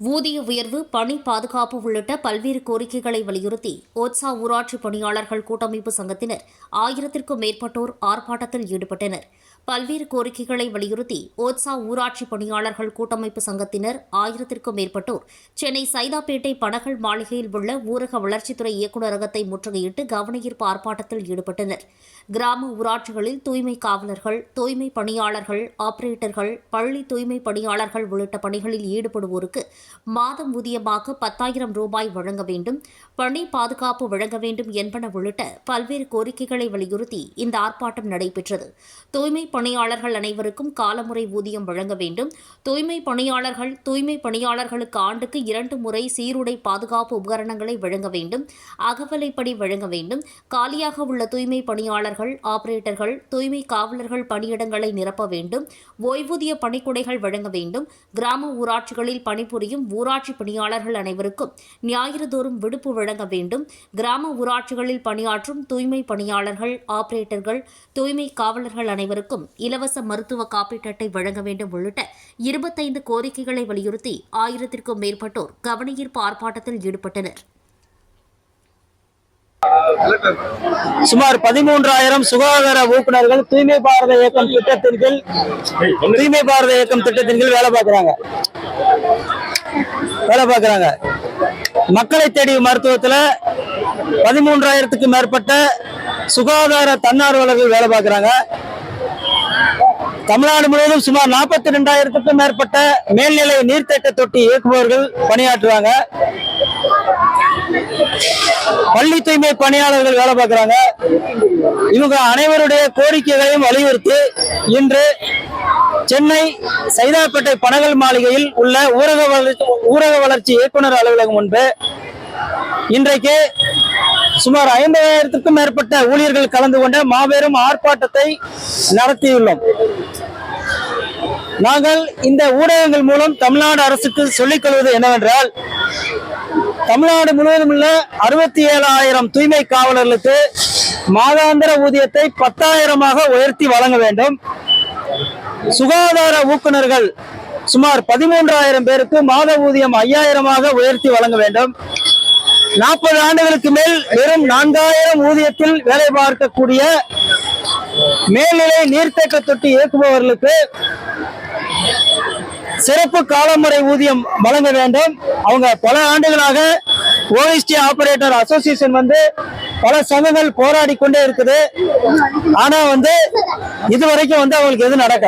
ஊதிய உயர்வு பணி பாதுகாப்பு உள்ளிட்ட பல்வேறு கோரிக்கைகளை வலியுறுத்தி ஓட்சா ஊராட்சி பணியாளர்கள் கூட்டமைப்பு சங்கத்தினர் ஆயிரத்திற்கும் மேற்பட்டோர் ஆர்ப்பாட்டத்தில் ஈடுபட்டனர். பல்வேறு கோரிக்கைகளை வலியுறுத்தி ஓட்சா ஊராட்சி பணியாளர்கள் கூட்டமைப்பு சங்கத்தினர் ஆயிரத்திற்கும் மேற்பட்டோர் சென்னை சைதாப்பேட்டை பனகல் மாளிகையில் உள்ள ஊரக வளர்ச்சித்துறை இயக்குநரகத்தை முற்றுகையிட்டு கவனஈர்ப்பு ஆர்ப்பாட்டத்தில் ஈடுபட்டனர். கிராம ஊராட்சிகளில் தூய்மை காவலர்கள் தூய்மை பணியாளர்கள் ஆபரேட்டர்கள் பள்ளி தூய்மை பணியாளர்கள் உள்ளிட்ட பணிகளில் ஈடுபடுவோருக்கு மாதம் ஊதியமாக பத்தாயிரம் ரூபாய் வழங்க வேண்டும் பணி பாதுகாப்பு வழங்க வேண்டும் என்பன உள்ளிட்ட பல்வேறு கோரிக்கைகளை வலியுறுத்தி இந்த ஆர்ப்பாட்டம் நடைபெற்றது. தூய்மை பணியாளர்கள் அனைவருக்கும் காலமுறை ஊதியம் வழங்க வேண்டும். தூய்மை பணியாளர்கள் தூய்மை பணியாளர்களுக்கு ஆண்டுக்கு இரண்டு முறை சீருடை பாதுகாப்பு உபகரணங்களை வழங்க வேண்டும் அகவலைப்படி வழங்க வேண்டும். காலியாக உள்ள தூய்மை பணியாளர்கள் ஆபரேட்டர்கள் தூய்மை காவலர்கள் பணியிடங்களை நிரப்ப வேண்டும். ஓய்வூதிய பணிக்குடைகள் வழங்க வேண்டும். கிராம ஊராட்சிகளில் பணிபுரியும் ஊராட்சி பணியாளர்கள் அனைவருக்கும் ஞாயிறுதோறும் விடுப்பு வழங்க வேண்டும். கிராம ஊராட்சிகளில் பணியாற்றும் தூய்மை பணியாளர்கள் ஆபரேட்டர்கள் தூய்மை காவலர்கள் அனைவருக்கும் இலவச மருத்துவ காப்பீட்டு அட்டை வழங்க வேண்டும் உள்ளிட்ட இருபத்தைந்து கோரிக்கைகளை வலியுறுத்தி ஆயிரத்திற்கும் மேற்பட்டோர் கவனஈர்ப்பு ஆர்ப்பாட்டத்தில் ஈடுபட்டனர். சுமார் பதிமூன்றாயிரம் சுகாதார ஊக்குநர்கள் தூய்மை பாரத இயக்கம் திட்டத்தின் கீழ் தூய்மை பாரத இயக்கம் திட்டத்தின் கீழ் வேலை பார்க்கறாங்க. வேலை பார்க்குறாங்க. மக்களை தேடி மருத்துவத்துல பதிமூன்றாயிரத்துக்கு மேற்பட்ட சுகாதார தன்னார்வலர்கள் வேலை பார்க்குறாங்க. தமிழ்நாடு முழுவதும் சுமார் நாற்பத்தி ரெண்டாயிரத்துக்கும் மேற்பட்ட மேல்நிலை நீர்த்தேக்க தொட்டி இயக்குபவர்கள் பணியாற்றுவாங்க பள்ளி தூய்மை பணியாளர்கள் வேலை பார்க்குறாங்க. இவங்க அனைவருடைய கோரிக்கைகளையும் வலியுறுத்தி இன்று சென்னை சைதாப்பேட்டை பனகல் மாளிகையில் உள்ள ஊரக வளர்ச்சி ஊரக வளர்ச்சி இயக்குனர் அலுவலகம் முன்பு இன்றைக்கு சுமார் ஐம்பதாயிரத்திற்கும் மேற்பட்ட ஊழியர்கள் கலந்து கொண்ட மாபெரும் ஆர்ப்பாட்டத்தை நடத்தியுள்ளோம். நாங்கள் இந்த ஊடகங்கள் மூலம் தமிழ்நாடு அரசுக்கு சொல்லிக் கொள்வது என்னவென்றால் தமிழ்நாடு முழுவதும் உள்ள அறுபத்தி ஏழாயிரம் தூய்மை காவலர்களுக்கு மாதாந்திர ஊதியத்தை பத்தாயிரமாக உயர்த்தி வழங்க வேண்டும். சுகாதார ஊக்குநர்கள் சுமார் பதிமூன்றாயிரம் பேருக்கு மாத ஊதியம் ஐயாயிரமாக உயர்த்தி வழங்க வேண்டும். நாற்பது ஆண்டுகளுக்கு மேல் வெறும் நான்காயிரம் ஊதியத்தில் வேலை பார்க்கக்கூடிய மேல்நிலை நீர்த்தேக்க தொட்டி இயக்குபவர்களுக்கு சிறப்பு காலமுறை ஊதியம் வழங்க வேண்டும். அவங்க பல ஆண்டுகளாக ஓஎஸ்டி ஆபரேட்டர் அசோசியேஷன் வந்து பல சங்கங்கள் போராடி கொண்டே இருக்குது. ஆனா வந்து இதுவரைக்கும் வந்து அவங்களுக்கு எதுவும் நடக்க.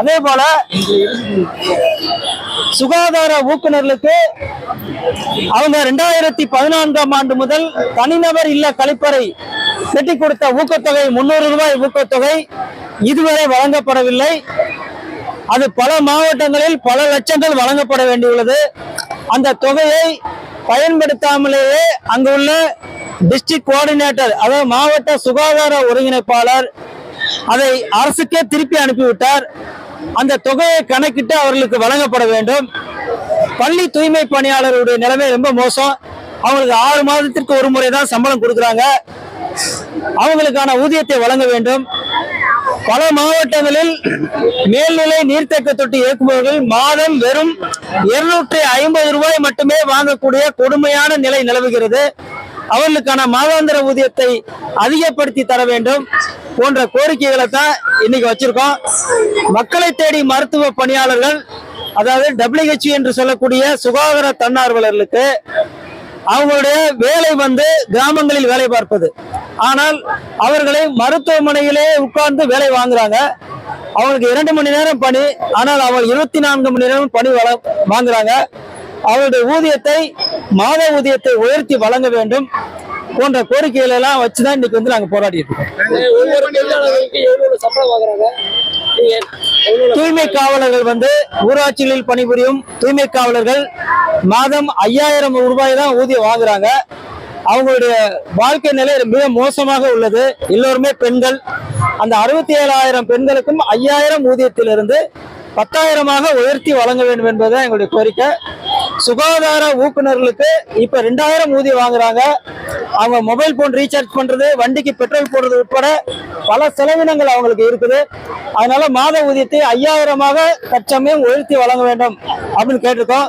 அதே போல சுகாதார ஊக்குநர்களுக்கு அவங்க ரெண்டாயிரத்தி பதினான்காம் ஆண்டு முதல் தனிநபர் இல்ல கழிப்பறை கட்டி கொடுத்த ஊக்கத்தொகை முன்னூறு ரூபாய் ஊக்கத்தொகை இதுவரை வழங்கப்படவில்லை. அது பல மாவட்டங்களில் பல லட்சங்கள் வழங்கப்பட வேண்டியுள்ளது. அந்த தொகையை பயன்படுத்தாமலேயே அங்குள்ள டிஸ்ட்ரிக்ட் கோஆர்டினேட்டர் அதாவது மாவட்ட சுகாதார ஒருங்கிணைப்பாளர் அதை அரசுக்கே திருப்பி அனுப்பிவிட்டார். அந்த தொகையை கணக்கிட்டு அவர்களுக்கு வழங்கப்பட வேண்டும். பள்ளி தூய்மை பணியாளருடைய நிலைமை ரொம்ப மோசம். அவங்களுக்கு ஆறு மாதத்திற்கு ஒரு முறை தான் சம்பளம் கொடுக்குறாங்க. அவங்களுக்கான ஊதியத்தை வழங்க வேண்டும். பல மாவட்டங்களில் மேல்நிலை நீர்த்தேக்க தொட்டி இயக்குபவர்கள் மாதம் வெறும் இருநூற்றி ஐம்பது ரூபாய் மட்டுமே வாங்கக்கூடிய கொடுமையான நிலை நிலவுகிறது. அவர்களுக்கான மாதாந்திர ஊதியத்தை அதிகப்படுத்தி தர வேண்டும் போன்ற கோரிக்கைகளை தான் இன்னைக்கு வச்சிருக்கோம். மக்களை தேடி மருத்துவ பணியாளர்கள் அதாவது டபிள்யூஹெச் என்று சொல்லக்கூடிய சுகாதார தன்னார்வலர்களுக்கு அவங்களுடைய வேலை வந்து கிராமங்களில் வேலை பார்ப்பது. ஆனால் அவர்களை மருத்துவமனையிலே உட்கார்ந்து வேலை வாங்குறாங்க. அவங்களுக்கு இரண்டு மணி நேரம் பணி ஆனால் அவங்க இருபத்தி நான்கு மணி நேரம் பணி வழ வாங்குறாங்க. அவருடைய ஊதியத்தை மாத ஊதியத்தை உயர்த்தி வழங்க வேண்டும் போன்ற கோரிக்கைகளை எல்லாம் வச்சுதான் இன்னைக்கு வந்து நாங்க போராடிட்டு இருக்கோம். தூய்மை காவலர்கள் வந்து ஊராட்சிகளில் பணிபுரியும் தூய்மை காவலர்கள் மாதம் ஐயாயிரம் ரூபாய் தான் ஊதியம் வாங்குறாங்க. அவங்களுடைய வாழ்க்கை நிலை மிக மோசமாக உள்ளது. எல்லோருமே பெண்கள். அந்த அறுபத்தி ஏழாயிரம் பெண்களுக்கும் ஐயாயிரம் ஊதியத்திலிருந்து பத்தாயிரமாக உயர்த்தி வழங்க வேண்டும் என்பதுதான் எங்களுடைய கோரிக்கை. சுகாதார ஊக்குநர்களுக்கு இப்ப ரெண்டாயிரம் ஊதியம் வாங்குறாங்க. அவங்க மொபைல் போன் ரீசார்ஜ் பண்றது வண்டிக்கு பெட்ரோல் போடுறது உட்பட பல செலவினங்கள் அவங்களுக்கு இருக்குது. அதனால மாத ஊதியத்தை ஐயாயிரமாக தற்சமயம் உயர்த்தி வழங்க வேண்டும். அப்படின்னு கேட்டிருக்கோம்.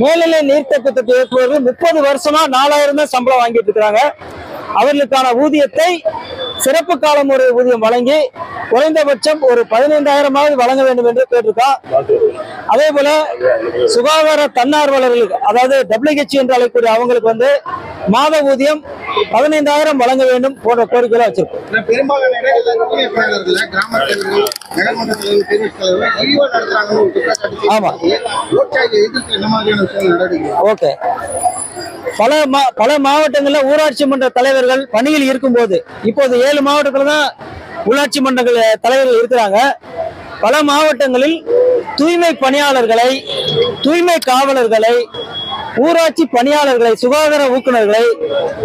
மேல்நிலை நீர்த்தேக்க தொட்டி இயக்குவது முப்பது வருஷமா நாலாயிரம் தான் சம்பளம் வாங்கிட்டு இருக்கிறாங்க. அவர்களுக்கான ஊதியத்தை சிறப்பு காலம் ஒரு ஊதியம் வழங்கி குறைந்தபட்சம் ஒரு பதினைந்தாயிரமாவது வழங்க வேண்டும் என்று கேட்டிருக்கோம். அதே போல சுகாதார தன்னார்வலர்களுக்கு அதாவது டபிள்யூஹெச் என்று அழைக்கக்கூடிய அவங்களுக்கு வந்து மாத ஊதியம் பதினைந்தாயிரம் வழங்க வேண்டும் போன்ற கோரிக்கைகளை வச்சிருக்கோம். பெரும்பாலான ஆமா. ஓகே பல மா பல மாவட்டங்கள்ல ஊராட்சி மன்ற தலைவர்கள் பணியில் இருக்கும்போது இப்போது ஏழு மாவட்டத்துல தான் உள்ளாட்சி மன்றங்கள் தலைவர்கள் இருக்கிறாங்க பல மாவட்டங்களில் தூய்மை பணியாளர்களை தூய்மை காவலர்களை ஊராட்சி பணியாளர்களை சுகாதார ஊக்குநர்களை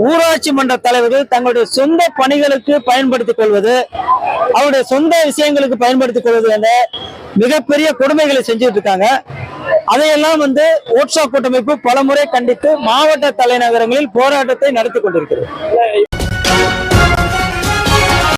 ஊராட்சி மன்ற தலைவர்கள் தங்களுடைய சொந்த பணிகளுக்கு பயன்படுத்திக் கொள்வது அவருடைய சொந்த விஷயங்களுக்கு பயன்படுத்திக் கொள்வது என மிகப்பெரிய கொடுமைகளை செஞ்சுட்டு இருக்காங்க. அதையெல்லாம் வந்து ஓட்ஸா கூட்டமைப்பு பலமுறை கண்டித்து மாவட்ட தலைநகரங்களில் போராட்டத்தை நடத்தி கொண்டிருக்கிறது.